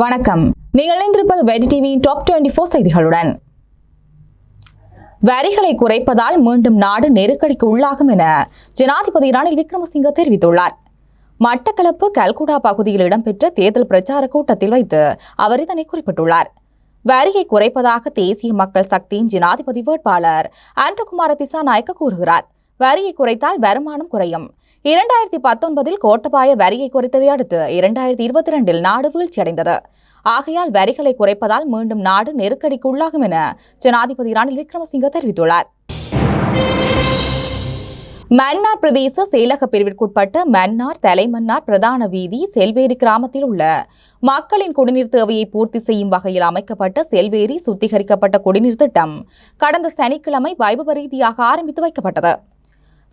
வணக்கம். நீங்கள் இணைந்திருப்பது வெடி டிவியின் டாப் டுவெண்டி ஃபோர் செய்திகளுடன். வரிகளை குறைப்பதால் மீண்டும் நாடு நெருக்கடிக்கு உள்ளாகும் என ஜனாதிபதி ரணில் விக்ரமசிங்க தெரிவித்துள்ளார். மட்டக்களப்பு கல்குடா பகுதியில் இடம்பெற்ற தேர்தல் பிரச்சார கூட்டத்தில் வைத்து அவர் இதனை குறிப்பிட்டுள்ளார். வரியை குறைப்பதாக தேசிய மக்கள் சக்தியின் ஜனாதிபதி வேட்பாளர் ஆண்ட்ரகுமார திசாநாயக்க கூறுகிறார். வரியை குறைத்தால் வருமானம் குறையும். இரண்டாயிரத்தி பத்தொன்பதில் கோட்டபாய வரியை குறைத்ததை அடுத்து இரண்டாயிரத்தி இருபத்தி ரெண்டில் நாடு வீழ்ச்சியடைந்தது. ஆகையால் வரிகளை குறைப்பதால் மீண்டும் நாடு நெருக்கடிக்கு உள்ளாகும் என ஜனாதிபதி ரணில் விக்ரமசிங்க தெரிவித்துள்ளார். மன்னார் பிரதேச செயலக பிரிவிற்குட்பட்ட மன்னார் தலைமன்னார் பிரதான வீதி செல்வேரி கிராமத்தில் உள்ள மக்களின் குடிநீர் தேவையை பூர்த்தி செய்யும் வகையில் அமைக்கப்பட்ட செல்வேரி சுத்திகரிக்கப்பட்ட குடிநீர் திட்டம் கடந்த சனிக்கிழமை வைபவ ரீதியாக ஆரம்பித்து வைக்கப்பட்டது.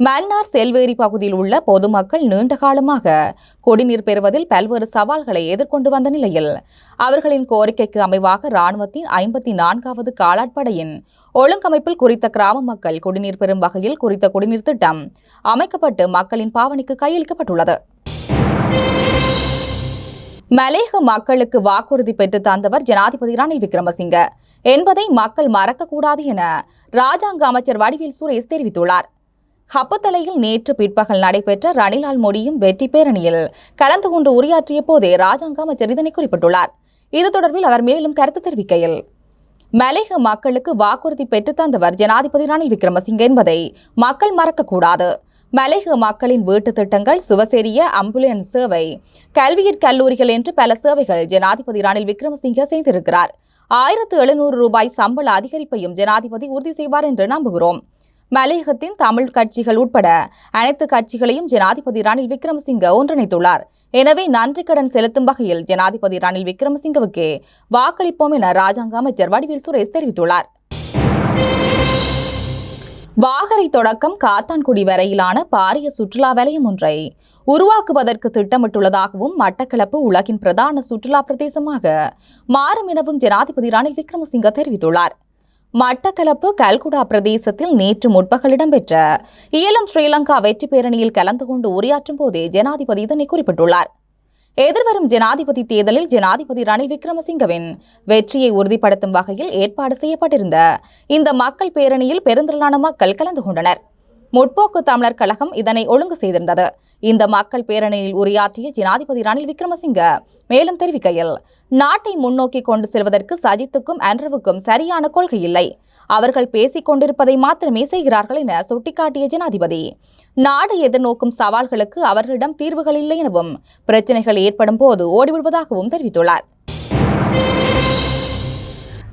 மன்னார் செல்வேரி பகுதியில் உள்ள பொதுமக்கள் நீண்ட காலமாக குடிநீர் பெறுவதில் பல்வேறு சவால்களை எதிர்கொண்டு வந்த நிலையில் அவர்களின் கோரிக்கைக்கு அமைவாக ராணுவத்தின் ஐம்பத்தி நான்காவது காலாட்படையின் ஒழுங்கமைப்பில் குறித்த கிராம மக்கள் குடிநீர் பெறும் வகையில் குறித்த குடிநீர் திட்டம் அமைக்கப்பட்டு மக்களின் பாவனைக்கு கையளிக்கப்பட்டுள்ளது. மலேக மக்களுக்கு வாக்குறுதி பெற்று தந்தவர் ஜனாதிபதி ரணில் விக்ரமசிங்க. என்பதை மக்கள் மறக்கக்கூடாது என ராஜாங்க அமைச்சர் வடிவேல் சுரேஷ் தெரிவித்துள்ளார். ஹப்பத்தலையில் நேற்று பிற்பகல் நடைபெற்ற ரணிலால் மோடியும் வெற்றி பேரணியில் கலந்து கொண்டு உரையாற்றிய போதே ராஜாங்க அமைச்சர் இதனை குறிப்பிட்டுள்ளார். இது தொடர்பில் அவர் மேலும் கருத்து தெரிவிக்கையில் மலேக மக்களுக்கு வாக்குறுதி பெற்று தந்தவர் ஜனாதிபதி ரணில் விக்ரமசிங்க என்பதை மக்கள் மறக்கக்கூடாது. மலேக மக்களின் வீட்டு திட்டங்கள் சுவசெரிய அம்புலன்ஸ் சேவை கல்வியற் கல்லூரிகள் என்று பல சேவைகள் ஜனாதிபதி ரணில் விக்ரமசிங்க செய்திருக்கிறார். ஆயிரத்து எழுநூறு ரூபாய் சம்பள அதிகரிப்பையும் ஜனாதிபதி உறுதி செய்வார் என்று நம்புகிறோம். மலையகத்தின் தமிழ் கட்சிகள் உட்பட அனைத்து கட்சிகளையும் ஜனாதிபதி ரணில் விக்ரமசிங்க ஒன்றிணைத்துள்ளார். எனவே நன்றி கடன் செலுத்தும் வகையில் ஜனாதிபதி ரணில் விக்ரமசிங்கவுக்கு வாக்களிப்போம் என ராஜாங்க அமைச்சர் வடிவேல் சுரேஷ் தெரிவித்துள்ளார். வாகரை தொடக்கம் காத்தான்குடி வரையிலான பாரிய சுற்றுலா வலயம் ஒன்றை உருவாக்குவதற்கு திட்டமிட்டுள்ளதாகவும் மட்டக்களப்பு உலகின் பிரதான சுற்றுலா பிரதேசமாக மாறும் எனவும் ஜனாதிபதி ரணில் விக்ரமசிங்க தெரிவித்துள்ளார். மட்டக்களப்பு கல்குடா பிரதேசத்தில் நேற்று முற்பகல் இடம்பெற்ற ஈழம் ஸ்ரீலங்கா வெற்றி பேரணியில் கலந்து கொண்டு உரையாற்றும் போதே ஜனாதிபதி இதனை குறிப்பிட்டுள்ளார். எதிர்வரும் ஜனாதிபதி தேர்தலில் ஜனாதிபதி ரணில் விக்ரமசிங்கவின் வெற்றியை உறுதிப்படுத்தும் வகையில் ஏற்பாடு செய்யப்பட்டிருந்த இந்த மக்கள் பேரணியில் பெருந்திரளான மக்கள் கலந்து கொண்டனர். முற்போக்கு தமிழர் கழகம் இதனை ஒழுங்கு செய்திருந்தது. இந்த மக்கள் பேரணியில் உரையாற்றிய ஜனாதிபதி ரணில் விக்ரமசிங்க மேலும் தெரிவிக்கையில் நாட்டை முன்னோக்கி கொண்டு செல்வதற்கு சஜித்துக்கும் அன்றவுக்கும் சரியான கொள்கை இல்லை. அவர்கள் பேசிக் கொண்டிருப்பதை மாத்திரமே செய்கிறார்கள் என சுட்டிக்காட்டிய ஜனாதிபதி நாடு எதிர்நோக்கும் சவால்களுக்கு அவர்களிடம் தீர்வுகள் இல்லை எனவும் பிரச்சனைகள் ஏற்படும் போது ஓடிவிடுவதாகவும் தெரிவித்துள்ளார்.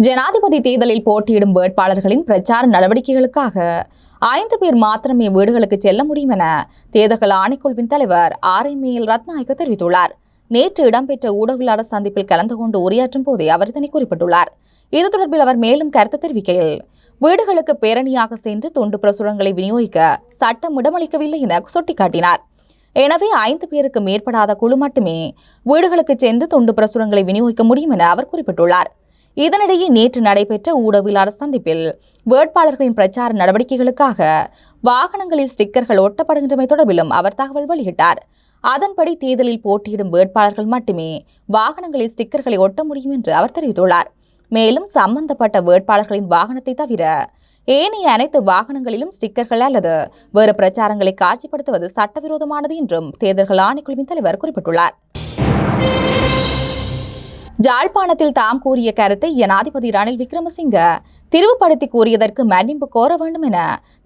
ஜனாதிபதி தேர்தலில் போட்டியிடும் வேட்பாளர்களின் பிரச்சார நடவடிக்கைகளுக்காக ஐந்து பேர் மாத்திரமே வீடுகளுக்கு செல்ல முடியும் என தேர்தல்கள் ஆணைக்குழுவின் தலைவர் ஆர் எம் ஏல் ரத்நாயக்க தெரிவித்துள்ளார். நேற்று இடம்பெற்ற ஊடகவியலாளர் சந்திப்பில் கலந்து கொண்டு உரையாற்றும் போதே அவர் இதனை குறிப்பிட்டுள்ளார். இது தொடர்பில் அவர் மேலும் கருத்து தெரிவிக்கையில் வீடுகளுக்கு பேரணியாக சென்று தொண்டு பிரசுரங்களை விநியோகிக்க சட்டம் இடமளிக்கவில்லை என சுட்டிக்காட்டினார். எனவே ஐந்து பேருக்கு மேற்படாத குழு மட்டுமே வீடுகளுக்கு சென்று தொண்டு பிரசுரங்களை விநியோகிக்க முடியும் என அவர் குறிப்பிட்டுள்ளார். இதனிடையே நேற்று நடைபெற்ற ஊடகவியலாளர் சந்திப்பில் வேட்பாளர்களின் பிரச்சார நடவடிக்கைகளுக்காக வாகனங்களில் ஸ்டிக்கர்கள் ஒட்டப்படுகின்றமை தொடர்பிலும் அவர் தகவல் வெளியிட்டார். அதன்படி தேர்தலில் போட்டியிடும் வேட்பாளர்கள் மட்டுமே வாகனங்களில் ஸ்டிக்கர்களை ஒட்ட முடியும் என்று அவர் தெரிவித்துள்ளார். மேலும் சம்பந்தப்பட்ட வேட்பாளர்களின் வாகனத்தை தவிர ஏனைய அனைத்து வாகனங்களிலும் ஸ்டிக்கர்கள் அல்லது வேறு பிரச்சாரங்களை காட்சிப்படுத்துவது சட்டவிரோதமானது என்றும் தேர்தல்கள் ஆணைக்குழுவின் தலைவர் குறிப்பிட்டுள்ளார். ஜாழ்ப்பாணத்தில் தாம் கூறிய கருத்தை ஜனாதிபதி ரணில் விக்ரமசிங்க திரிவுபடுத்தி கூறியதற்கு மன்னிப்பு கோர வேண்டும் என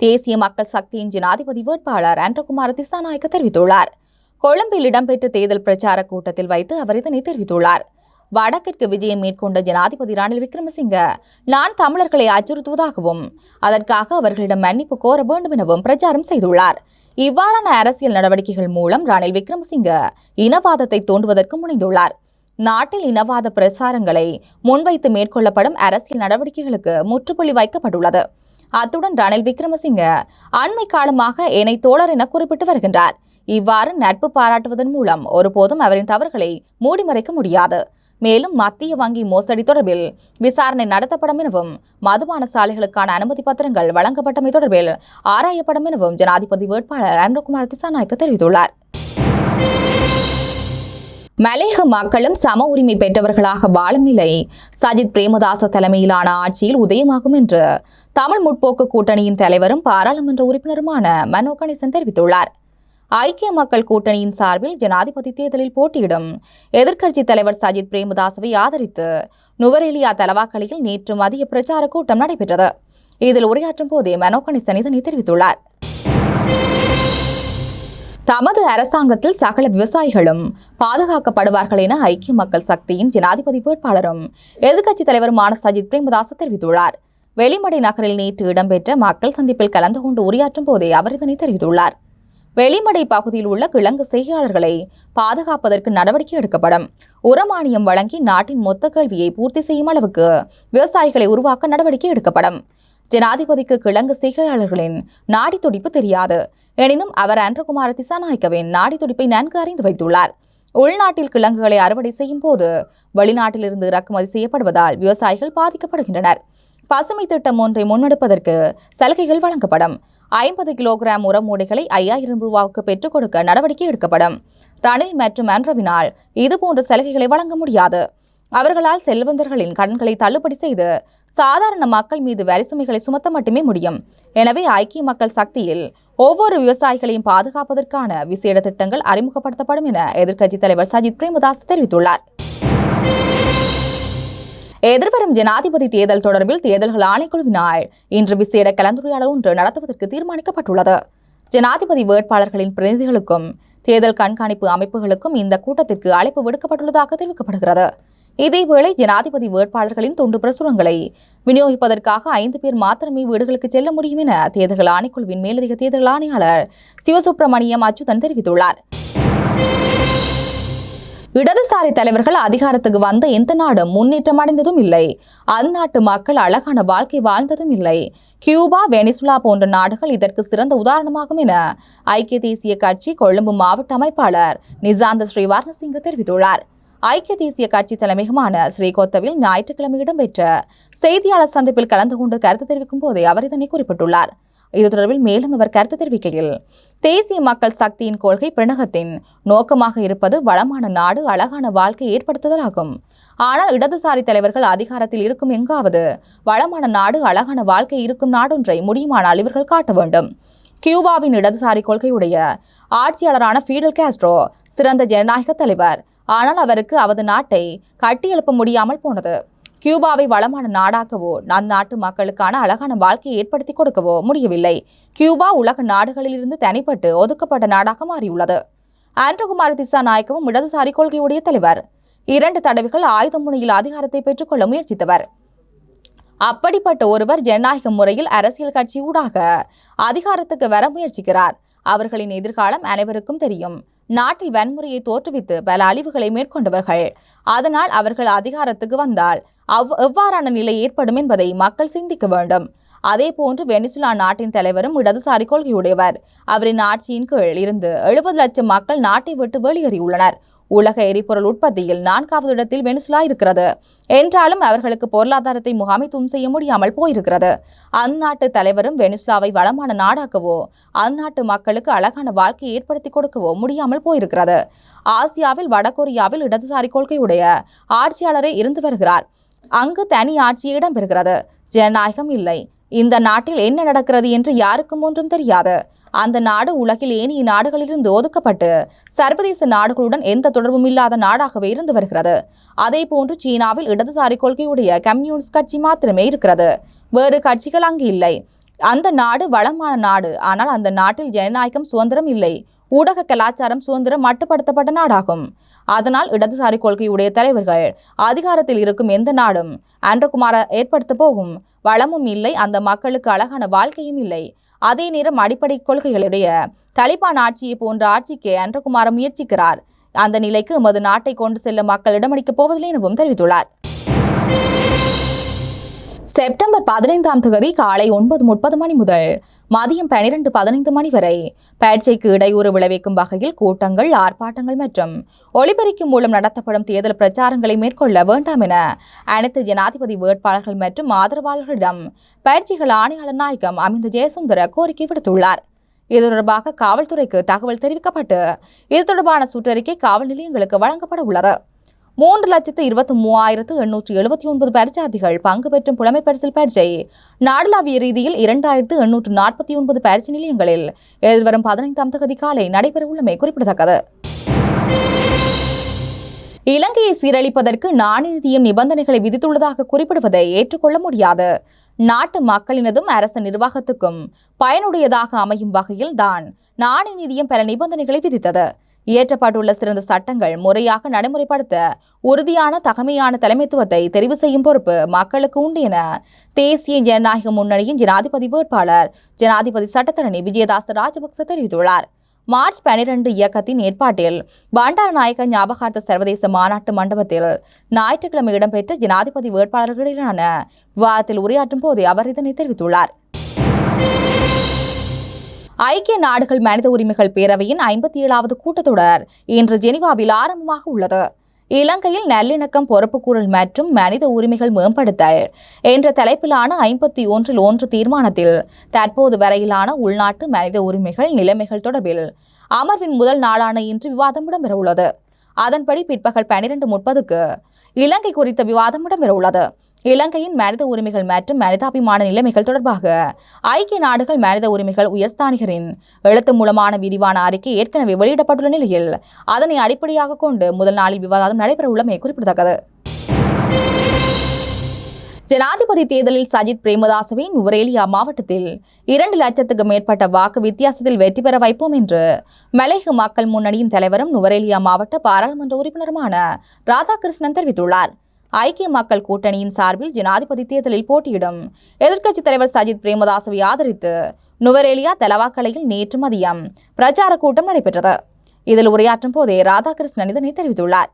தேசிய மக்கள் சக்தியின் ஜனாதிபதி வேட்பாளர் அன்றகுமார் திசாநாயக்க தெரிவித்துள்ளார். கொழும்பில் இடம்பெற்ற தேர்தல் பிரச்சார கூட்டத்தில் வைத்து அவர் இதனை தெரிவித்துள்ளார். வடக்கிற்கு விஜயம் மேற்கொண்ட ஜனாதிபதி ரணில் விக்ரமசிங்க நான் தமிழர்களை அச்சுறுத்துவதாகவும் அதற்காக அவர்களிடம் மன்னிப்பு கோர வேண்டும் எனவும் பிரச்சாரம் செய்துள்ளார். இவ்வாறான அரசியல் நடவடிக்கைகள் மூலம் ரணில் விக்ரமசிங்க இனவாதத்தை தோண்டுவதற்கு முனைந்துள்ளார். நாட்டில் இனவாத பிரசாரங்களை முன்வைத்து மேற்கொள்ளப்படும் அரசியல் நடவடிக்கைகளுக்கு முற்றுப்புள்ளி வைக்கப்பட்டுள்ளது. அத்துடன் ரணில் விக்ரமசிங்க அண்மை காலமாக என்னை தோழர் என குறிப்பிட்டு வருகின்றார். இவ்வாறு நட்பு பாராட்டுவதன் மூலம் ஒருபோதும் அவரின் தவறுகளை மூடிமறைக்க முடியாது. மேலும் மத்திய வங்கி மோசடி தொடர்பில் விசாரணை நடத்தப்படும் எனவும் மதுபான சாலைகளுக்கான அனுமதி பத்திரங்கள் வழங்கப்பட்டமை தொடர்பில் ஆராயப்படும் எனவும் ஜனாதிபதி வேட்பாளர் அனுகுமார் திசாநாயக்க தெரிவித்துள்ளார். மலேக மக்களும் சம உரிமை பெற்றவர்களாக வாழும் நிலை சஜித் பிரேமதாச தலைமையிலான ஆட்சியில் உதயமாகும் என்று தமிழ் முற்போக்கு கூட்டணியின் தலைவரும் பாராளுமன்ற உறுப்பினருமான மனோ கணேசன் தெரிவித்துள்ளார். ஐக்கிய மக்கள் கூட்டணியின் சார்பில் ஜனாதிபதி தேர்தலில் போட்டியிடும் எதிர்க்கட்சித் தலைவர் சஜித் பிரேமதாசவை ஆதரித்து நுவரேலியா தலவாக்கலையில் நேற்று மதிய பிரச்சார கூட்டம் நடைபெற்றது. இதில் உரையாற்றும் போதே மனோ கணேசன் இதனை தெரிவித்துள்ளார். தமது அரசாங்கத்தில் சகல விவசாயிகளும் பாதுகாக்கப்படுவார்கள் என ஐக்கிய மக்கள் சக்தியின் ஜனாதிபதி வேட்பாளரும் எதிர்க்கட்சித் தலைவருமான சஜித் பிரேமதாச தெரிவித்துள்ளார். வெளிமடை நகரில் நேற்று இடம்பெற்ற மக்கள் சந்திப்பில் கலந்து கொண்டு உரையாற்றும் போதே அவர் இதனை தெரிவித்துள்ளார். வெளிமடை பகுதியில் உள்ள கிழங்கு செய்கையாளர்களை பாதுகாப்பதற்கு நடவடிக்கை எடுக்கப்படும். உரமானியம் வழங்கி நாட்டின் மொத்த கேள்வியை பூர்த்தி செய்யும் அளவுக்கு விவசாயிகளை உருவாக்க நடவடிக்கை எடுக்கப்படும். ஜனாதிபதிக்கு கிழங்கு செய்கையாளர்களின் நாடி துடிப்பு தெரியாது. எனினும் அவர் அன்றகுமார திசாநாயக்கவின் நாடி துடிப்பை நன்கு அறிந்து வைத்துள்ளார். உள்நாட்டில் கிழங்குகளை அறுவடை செய்யும் போது வெளிநாட்டிலிருந்து இறக்குமதி செய்யப்படுவதால் விவசாயிகள் பாதிக்கப்படுகின்றனர். பசுமை திட்டம் ஒன்றை முன்னெடுப்பதற்கு சலுகைகள் வழங்கப்படும். ஐம்பது கிலோகிராம் உரம் மூடைகளை ஐயாயிரம் ரூபாவுக்கு பெற்றுக் கொடுக்க நடவடிக்கை எடுக்கப்படும். ரணில் மற்றும் அன்றவினால் இதுபோன்ற சலுகைகளை வழங்க முடியாது. அவர்களால் செல்வந்தர்களின் கடன்களை தள்ளுபடி செய்து சாதாரண மக்கள் மீது வரி சுமைகளை சுமத்த மட்டுமே முடியும். எனவே ஐக்கிய மக்கள் சக்தியில் ஒவ்வொரு விவசாயிகளையும் பாதுகாப்பதற்கான விசேட திட்டங்கள் அறிமுகப்படுத்தப்படும் என எதிர்க்கட்சித் தலைவர் சஜித் பிரேமதாஸ் தெரிவித்துள்ளார். எதிர்வரும் ஜனாதிபதி தேர்தல் தொடர்பில் தேர்தல்கள் ஆணைக்குழுவினால் இன்று விசேட கலந்துரையாடல் ஒன்று நடத்துவதற்கு தீர்மானிக்கப்பட்டுள்ளது. ஜனாதிபதி வேட்பாளர்களின் பிரதிநிதிகளுக்கும் தேர்தல் கண்காணிப்பு அமைப்புகளுக்கும் இந்த கூட்டத்திற்கு அழைப்பு விடுக்கப்பட்டுள்ளதாக தெரிவிக்கப்படுகிறது. இதேவேளை ஜனாதிபதி வேட்பாளர்களின் துண்டு பிரசுரங்களை விநியோகிப்பதற்காக ஐந்து பேர் மாத்திரமே வீடுகளுக்கு செல்ல முடியும் என தேர்தல் ஆணைக்குழுவின் மேலதிக தேர்தல் ஆணையாளர் சிவசுப்பிரமணியம் அச்சுதன் தெரிவித்துள்ளார். இடதுசாரி தலைவர்கள் அதிகாரத்துக்கு வந்த எந்த நாடும் முன்னேற்றம் அடைந்ததும் இல்லை. அந்நாட்டு மக்கள் அழகான வாழ்க்கை வாழ்ந்ததும் இல்லை. கியூபா வெனிசுலா போன்ற நாடுகள் இதற்கு சிறந்த உதாரணமாகும் என ஐக்கிய தேசிய கட்சி கொழும்பு மாவட்ட அமைப்பாளர் நிசாந்த ஸ்ரீவாரணசிங்க தெரிவித்துள்ளார். ஐக்கிய தேசிய கட்சி தலைமையகமான ஸ்ரீகோத்தவில் ஞாயிற்றுக்கிழமை இடம்பெற்ற செய்தியாளர் சந்திப்பில் கலந்து கொண்டு கருத்து தெரிவிக்கும் போதே அவர் இதனை குறிப்பிட்டுள்ளார். இது தொடர்பில் மேலும் அவர் கருத்து தெரிவிக்கையில் தேசிய மக்கள் சக்தியின் கொள்கை பிரணகத்தின் நோக்கமாக இருப்பது வளமான நாடு அழகான வாழ்க்கை ஏற்படுத்துதலாகும். ஆனால் இடதுசாரி தலைவர்கள் அதிகாரத்தில் இருக்கும் எங்காவது வளமான நாடு அழகான வாழ்க்கை இருக்கும் நாடொன்றை முடியுமானால் இவர்கள் காட்ட வேண்டும். கியூபாவின் இடதுசாரி கொள்கையுடைய ஆட்சியாளரான ஃபீடல் காஸ்ட்ரோ சிறந்த ஜனநாயக தலைவர் ஆனால் அவருக்கு அவரது நாட்டை கட்டியெழுப்ப முடியாமல் போனது. கியூபாவை வளமான நாடாக்கவோ அந்நாட்டு மக்களுக்கான அழகான வாழ்க்கையை ஏற்படுத்தி கொடுக்கவோ முடியவில்லை. கியூபா உலக நாடுகளிலிருந்து தனிப்பட்டு ஒதுக்கப்பட்ட நாடாக மாறியுள்ளது. ஆண்ட்ரகுமார் திசா நாயக்கவும் இடதுசாரி கொள்கையுடைய தலைவர். இரண்டு தடவைகள் ஆயுத முனையில் அதிகாரத்தை பெற்றுக்கொள்ள முயற்சித்தவர். அப்படிப்பட்ட ஒருவர் ஜனநாயக முறையில் அரசியல் கட்சி ஊடாக அதிகாரத்துக்கு வர முயற்சிக்கிறார். அவர்களின் எதிர்காலம் அனைவருக்கும் தெரியும். நாட்டில் வன்முறையை தோற்றுவித்து பல அழிவுகளை மேற்கொண்டவர்கள். அதனால் அவர்கள் அதிகாரத்துக்கு வந்தால் அவ் எவ்வாறான நிலை ஏற்படும் என்பதை மக்கள் சிந்திக்க வேண்டும். அதேபோன்று வெனிசுலா நாட்டின் தலைவரும் இடதுசாரி கொள்கையுடையவர். அவரின் ஆட்சியின் கீழ் இருந்து எழுபது லட்சம் மக்கள் நாட்டை விட்டு வெளியேறியுள்ளனர். உலக எரிபொருள் உற்பத்தியில் நான்காவது இடத்தில் வெனிசுலா இருக்கிறது. என்றாலும் அவர்களுக்கு பொருளாதாரத்தை முகாமைத்துவம் செய்ய முடியாமல் போயிருக்கிறது. அந்நாட்டு தலைவரும் வெனிசுலாவை வளமான நாடாக்கவோ அந்நாட்டு மக்களுக்கு அழகான வாழ்க்கையை ஏற்படுத்தி கொடுக்கவோ முடியாமல் போயிருக்கிறது. ஆசியாவில் வடகொரியாவில் இடதுசாரி கொள்கையுடைய ஆட்சியாளரே இருந்து வருகிறார். அங்கு தனி ஆட்சி இடம்பெறுகிறது. ஜனநாயகம் இல்லை. இந்த நாட்டில் என்ன நடக்கிறது என்று யாருக்கும் ஒன்றும் தெரியாது. அந்த நாடு உலகில் ஏனைய நாடுகளிலிருந்து ஒதுக்கப்பட்டு சர்வதேச நாடுகளுடன் எந்த தொடர்பும் இல்லாத நாடாகவே இருந்து வருகிறது. அதே போன்று சீனாவில் இடதுசாரி கொள்கையுடைய கம்யூனிஸ்ட் கட்சி மாத்திரமே இருக்கிறது. வேறு கட்சிகள் அங்கு இல்லை. அந்த நாடு வளமான நாடு. ஆனால் அந்த நாட்டில் ஜனநாயகம் சுதந்திரம் இல்லை. ஊடக கலாச்சாரம் சுதந்திரம் மட்டுப்படுத்தப்பட்ட நாடாகும். அதனால் இடதுசாரி கொள்கையுடைய தலைவர்கள் அதிகாரத்தில் இருக்கும் எந்த நாடும் அன்றகுமார ஏற்படுத்த போகும். வளமும் இல்லை. அந்த மக்களுக்கு அழகான வாழ்க்கையும் இல்லை. அதே நேரம் அடிப்படை கொள்கைகளுடைய தலிபான் ஆட்சியை போன்ற ஆட்சிக்கு அன்றகுமாரம் முயற்சிக்கிறார். அந்த நிலைக்கு எமது நாட்டை கொண்டு செல்ல மக்கள் இடமளிக்கப் போவதில்லை எனவும் தெரிவித்துள்ளார். செப்டம்பர் பதினைந்தாம் தேதி காலை ஒன்பது முப்பது மணி முதல் மதியம் பனிரெண்டு பதினைந்து மணி வரை பயிற்சிக்கு இடையூறு விளைவிக்கும் வகையில் கூட்டங்கள் ஆர்ப்பாட்டங்கள் மற்றும் ஒளிபெருக்கி மூலம் நடத்தப்படும் தேர்தல் பிரச்சாரங்களை மேற்கொள்ள வேண்டாம் என அனைத்து ஜனாதிபதி வேட்பாளர்கள் மற்றும் ஆதரவாளர்களிடம் பயிற்சிகள் ஆணையாளர் நாயகம் அமிந்த ஜெயசுந்தர கோரிக்கை விடுத்துள்ளார். இது தொடர்பாக காவல்துறைக்கு தகவல் தெரிவிக்கப்பட்டு இது தொடர்பான சுற்றறிக்கை காவல் நிலையங்களுக்கு வழங்கப்பட உள்ளது. மூன்று லட்சத்து இருபத்தி மூவாயிரத்து எண்ணூற்று எழுபத்தி ஒன்பது பரிச்சார்த்திகள் பங்கு பெற்றும் புலமை பரிசில் பரீட்சை. நாடளாவிய ரீதியில் இரண்டாயிரத்து எண்ணூற்று நாற்பத்தி ஒன்பது பயிற்சி நிலையங்களில் எதிர்வரும் பதினைந்தாம் தேதி காலை நடைபெறவுள்ளமை குறிப்பிடத்தக்கது. இலங்கையை சீரழிப்பதற்கு நாணயநிதியம் நிபந்தனைகளை விதித்துள்ளதாக குறிப்பிடுவதை ஏற்றுக்கொள்ள முடியாது. நாட்டு மக்களினதும் அரசு நிர்வாகத்துக்கும் பயனுடையதாக அமையும் வகையில் தான் நாணய நிதியம் பல நிபந்தனைகளை விதித்தது. இயற்றப்பட்டுள்ள சிறந்த சட்டங்கள் முறையாக நடைமுறைப்படுத்த உறுதியான தகமையான தலைமைத்துவத்தை தெரிவு செய்யும் பொறுப்பு மக்களுக்கு உண்டு என தேசிய ஜனநாயக முன்னணியின் ஜனாதிபதி வேட்பாளர் ஜனாதிபதி சட்டத்தரணி விஜயதாச ராஜபக்ச தெரிவித்துள்ளார். மார்ச் பனிரெண்டு இயக்கத்தின் ஏற்பாட்டில் பண்டாரநாயக்க ஞாபகார்த்த சர்வதேச மாநாட்டு மண்டபத்தில் ஞாயிற்றுக்கிழமை இடம்பெற்ற ஜனாதிபதி வேட்பாளர்களிடையிலான விவாதத்தில் உரையாற்றும் போதே அவர் இதனை தெரிவித்துள்ளார். ஐக்கிய நாடுகள் மனித உரிமைகள் பேரவையின் ஐம்பத்தி ஏழாவது கூட்டத்தொடர் இன்று ஜெனிவாவில் ஆரம்பமாக உள்ளது. இலங்கையில் நல்லிணக்கம் பொறுப்புக்கூறல் மற்றும் மனித உரிமைகள் மேம்படுத்தல் என்ற தலைப்பிலான ஐம்பத்தி ஒன்றில் ஒன்று தீர்மானத்தில் தற்போது வரையிலான உள்நாட்டு மனித உரிமைகள் நிலைமைகள் தொடர்பில் அமர்வின் முதல் நாளான இன்று விவாதம் இடம்பெறவுள்ளது. அதன்படி பிற்பகல் பனிரெண்டு முப்பதுக்கு இலங்கை குறித்த விவாதம் இடம்பெறவுள்ளது. இலங்கையின் மனித உரிமைகள் மற்றும் மனிதாபிமான நிலைமைகள் தொடர்பாக ஐக்கிய நாடுகள் மனித உரிமைகள் உயர்ஸ்தானிகரின் எழுத்து மூலமான விரிவான அறிக்கை ஏற்கனவே வெளியிடப்பட்டுள்ள நிலையில் அதனை அடிப்படையாக கொண்டு முதல் நாளில் விவாதம் நடைபெறவுள்ளமை குறிப்பிடத்தக்கது. ஜனாதிபதி தேர்தலில் சஜித் பிரேமதாசவை நுவரேலியா மாவட்டத்தில் இரண்டு லட்சத்துக்கு மேற்பட்ட வாக்கு வித்தியாசத்தில் வெற்றி பெற வைப்போம் என்று மலேக மக்கள் முன்னணியின் தலைவரும் நுவரேலியா மாவட்ட பாராளுமன்ற உறுப்பினருமான ராதாகிருஷ்ணன் தெரிவித்துள்ளார். ஐக்கிய மக்கள் கூட்டணியின் சார்பில் ஜனாதிபதி தேர்தலில் போட்டியிடும். எதிர்க்கட்சித் தலைவர் சஜித் பிரேமதாசவை ஆதரித்து நுவரேலியா தலவாக்கலையில் நேற்று மதியம் பிரச்சார கூட்டம் நடைபெற்றது. இதில் உரையாற்றும் போதே ராதாகிருஷ்ணன் இதனை தெரிவித்துள்ளார்.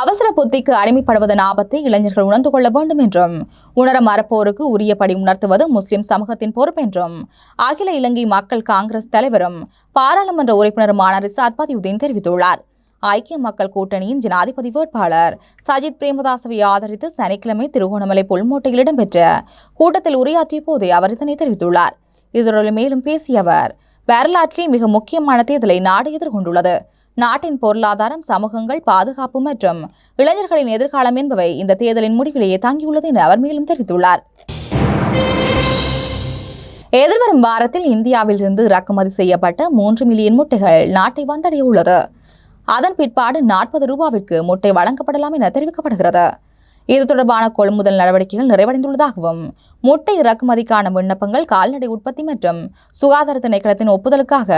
அவசர புத்திக்கு அடிமைப்படுவதன் ஆபத்தை இளைஞர்கள் உணர்ந்து கொள்ள வேண்டும் என்றும் உணர மறப்போருக்கு உரியபடி உணர்த்துவது முஸ்லிம் சமூகத்தின் பொறுப்பென்றும் அகில இலங்கை மக்கள் காங்கிரஸ் தலைவரும் பாராளுமன்ற உறுப்பினருமான ரிசாத் பதியுதீன் தெரிவித்துள்ளார். ஐக்கிய மக்கள் கூட்டணியின் ஜனாதிபதி வேட்பாளர். சஜித் பிரேமதாசவை ஆதரித்து சனிக்கிழமை திருகோணமலை புல்மோட்டையில் இடம்பெற்ற கூட்டத்தில் உரையாற்றிய போதே அவர் இதனை தெரிவித்துள்ளார். இதனுடன் மேலும் பேசிய அவர் வரலாற்றில் மிக முக்கியமான தேர்தலை நாடு எதிர்கொண்டுள்ளது. நாட்டின் பொருளாதாரம் சமூகங்கள் பாதுகாப்பு மற்றும் இளைஞர்களின் எதிர்காலம் என்பவை இந்த தேர்தலின் முடிவிலேயே தாங்கியுள்ளது என அவர் மேலும் தெரிவித்துள்ளார். எதிர்வரும் வாரத்தில் இந்தியாவிலிருந்து இறக்குமதி செய்யப்பட்ட மூன்று மில்லியன் முட்டைகள் நாட்டை வந்தடைய உள்ளது அதன் பிற்பாடு நாற்பது ரூபாவிற்கு முட்டை வழங்கப்படலாம் என தெரிவிக்கப்படுகிறது. இது தொடர்பான கொள்முதல் நடவடிக்கைகள் நிறைவடைந்துள்ளதாகவும் முட்டை இறக்குமதிக்கான விண்ணப்பங்கள் கால்நடை உற்பத்தி மற்றும் சுகாதார திணைக்களத்தின் ஒப்புதலுக்காக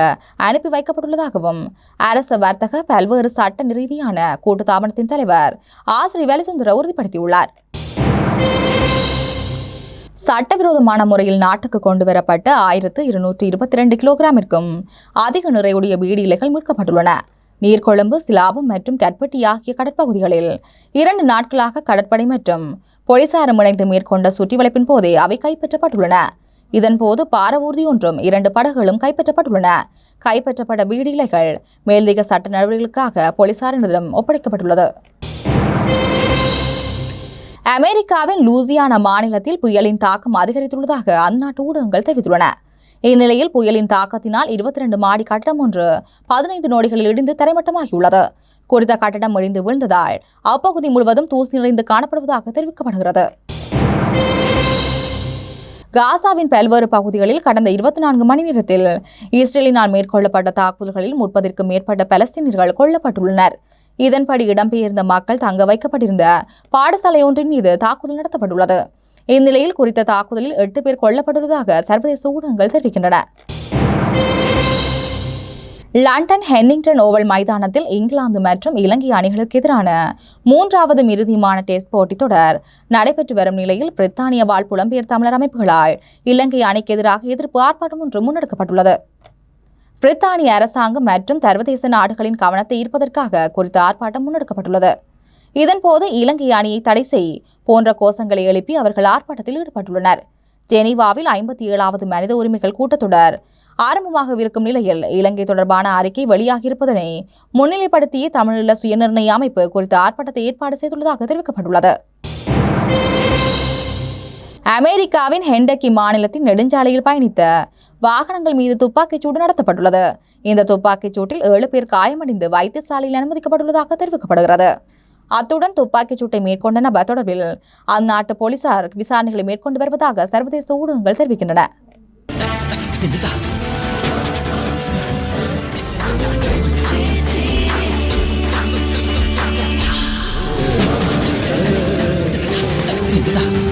அனுப்பி வைக்கப்பட்டுள்ளதாகவும் அரசு வர்த்தக பல்வேறு சட்ட ரீதியான கூட்டுத்தாபனத்தின் தலைவர் ஆசிரியர் வேலிசுந்தர உறுதிப்படுத்தியுள்ளார். சட்டவிரோதமான முறையில் நாட்டுக்கு கொண்டு வரப்பட்ட ஆயிரத்து இருநூற்றி இருபத்தி ரெண்டு கிலோகிராமிற்கும் அதிக நிறையுடைய பீடி இலைகள் மீட்கப்பட்டுள்ளன. நீர்கொழும்பு சிலாபம் மற்றும் கட்பட்டி ஆகிய கடற்பகுதிகளில் இரண்டு நாட்களாக கடற்படை மற்றும் போலீசாரும் இணைந்து மேற்கொண்ட சுற்றிவளைப்பின் போதே அவை கைப்பற்றப்பட்டுள்ளன. இதன்போது பாரவூர்தி ஒன்றும் இரண்டு படகுகளும் கைப்பற்றப்பட்டுள்ளன. கைப்பற்றப்பட்ட பீடி இலைகள் மேல்திக சட்ட நடவடிக்கைகளுக்காக போலீசாரினரிடம் ஒப்படைக்கப்பட்டுள்ளது. அமெரிக்காவின் லூசியானா மாநிலத்தில் புயலின் தாக்கம் அதிகரித்துள்ளதாக அந்நாட்டு ஊடகங்கள் தெரிவித்துள்ளன. இந்நிலையில் புயலின் தாக்கத்தினால் இருபத்தி ரெண்டு மாடி கட்டடம் ஒன்று பதினைந்து நொடிகளில் இடிந்து தரைமட்டமாகியுள்ளது. குறித்த கட்டடம் இடிந்து விழுந்ததால் அப்பகுதி முழுவதும் தூசி நிறைந்து காணப்படுவதாக தெரிவிக்கப்படுகிறது. காசாவின் பல்வேறு பகுதிகளில் கடந்த இருபத்தி நான்கு மணி நேரத்தில் இஸ்ரேலினால் மேற்கொள்ளப்பட்ட தாக்குதல்களில் முப்பதிற்கும் மேற்பட்ட பலஸ்தீனியர்கள் கொல்லப்பட்டுள்ளனர். இதன்படி இடம்பெயர்ந்த மக்கள் தங்க வைக்கப்பட்டிருந்த பாடசாலை ஒன்றின் மீது தாக்குதல் நடத்தப்பட்டுள்ளது. இந்நிலையில் குறித்த தாக்குதலில் எட்டு பேர் கொல்லப்பட்டுள்ளதாக சர்வதேச ஊடகங்கள் தெரிவிக்கின்றன. லண்டன் ஹென்னிங்டன் ஓவல் மைதானத்தில் இங்கிலாந்து மற்றும் இலங்கை அணிகளுக்கு எதிரான மூன்றாவது இறுதிமான டெஸ்ட் போட்டித் தொடர் நடைபெற்று வரும் நிலையில் பிரித்தானிய வாழ் புலம்பெயர் தமிழர் அமைப்புகளால் இலங்கை அணிக்கு எதிராக எதிர்ப்பு ஆர்ப்பாட்டம் ஒன்று முன்னெடுக்கப்பட்டுள்ளது. பிரித்தானிய அரசாங்கம் மற்றும் சர்வதேச நாடுகளின் கவனத்தை ஈர்ப்பதற்காக குறித்த ஆர்ப்பாட்டம் முன்னெடுக்கப்பட்டுள்ளது. இதன்போது இலங்கை அணியை தடை செய் போன்ற கோஷங்களை எழுப்பி அவர்கள் ஆர்ப்பாட்டத்தில் ஈடுபட்டுள்ளனர். ஜெனீவாவில் ஐம்பத்தி ஏழாவது மனித உரிமைகள் கூட்டத்தொடர் ஆரம்பமாகவிருக்கும் நிலையில் இலங்கை தொடர்பான அறிக்கை வெளியாகியிருப்பதனை முன்னிலைப்படுத்திய தமிழீழ சுயநிர்ணய அமைப்பு குறித்த ஆர்ப்பாட்டத்தை ஏற்பாடு செய்துள்ளதாக தெரிவிக்கப்பட்டுள்ளது. அமெரிக்காவின் ஹெண்டக்கி மாநிலத்தின் நெடுஞ்சாலையில் பயணித்த வாகனங்கள் மீது துப்பாக்கிச் சூடு நடத்தப்பட்டுள்ளது. இந்த துப்பாக்கிச் சூட்டில் ஏழு பேர் காயமடைந்து வைத்தியசாலையில் அனுமதிக்கப்பட்டுள்ளதாக தெரிவிக்கப்படுகிறது. அத்துடன் துப்பாக்கிச் சூட்டை மேற்கொண்ட நபர் தொடர்பில் அந்நாட்டு போலீசார் விசாரணைகளை மேற்கொண்டு வருவதாக சர்வதேச ஊடகங்கள் தெரிவிக்கின்றன Yeah.